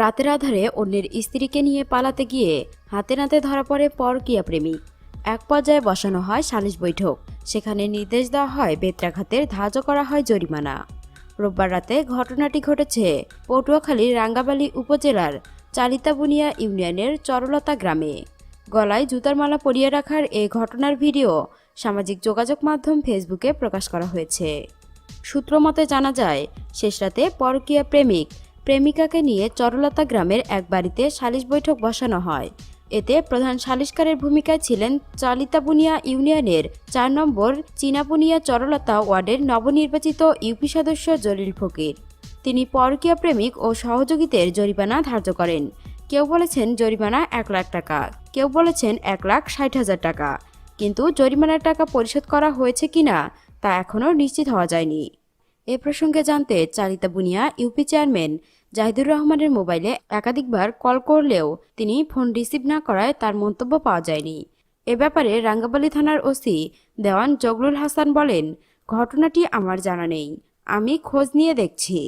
রাতের আধারে অন্যের স্ত্রীকে নিয়ে পালাতে গিয়ে হাতে নাতে ধরা পড়ে পরকীয়া প্রেমিক এক পর্যায়ে বসানো হয় সালিশ বৈঠক। সেখানে নির্দেশ দেওয়া হয় বেত্রাঘাতের ধার্য করা হয় জরিমানা। রোববার রাতে ঘটনাটি ঘটেছে পটুয়াখালীর রাঙ্গাবালী উপজেলার চালিতাবুনিয়া ইউনিয়নের চরলতা গ্রামে। গলায় জুতার মালা পরিয়ে রাখার এই ঘটনার ভিডিও সামাজিক যোগাযোগ মাধ্যম ফেসবুকে প্রকাশ করা হয়েছে। সূত্রমতে জানা যায়, শেষ রাতে পরকীয়া প্রেমিক প্রেমিকাকে নিয়ে চরলতা গ্রামের এক বাড়িতে সালিশ বৈঠক বসানো হয়। এতে প্রধান সালিশকারের ভূমিকায় ছিলেন চালিতাবুনিয়া ইউনিয়নের চার নম্বর চীনাপুনিয়া চরলতা ওয়ার্ডের নবনির্বাচিত ইউপি সদস্য জলিল ফকির। তিনি পরকীয়া প্রেমিক ও সহযোগীদের জরিমানা ধার্য করেন। কেউ বলেছেন জরিমানা এক লাখ টাকা, কেউ বলেছেন এক লাখ ষাট হাজার টাকা। কিন্তু জরিমানার টাকা পরিশোধ করা হয়েছে কিনা তা এখনও নিশ্চিত হওয়া যায়নি। এ প্রসঙ্গে জানতে চারিতা বুনিয়া, ইউপি চেয়ারম্যান জাহিদুর রহমানের মোবাইলে একাধিকবার কল করলেও তিনি ফোন রিসিভ না করায় তার মন্তব্য পাওয়া যায়নি। এ ব্যাপারে রাঙ্গাবালি থানার ওসি দেওয়ান জগলুল হাসান বলেন, ঘটনাটি আমার জানা নেই। আমি খোঁজ নিয়ে দেখছি।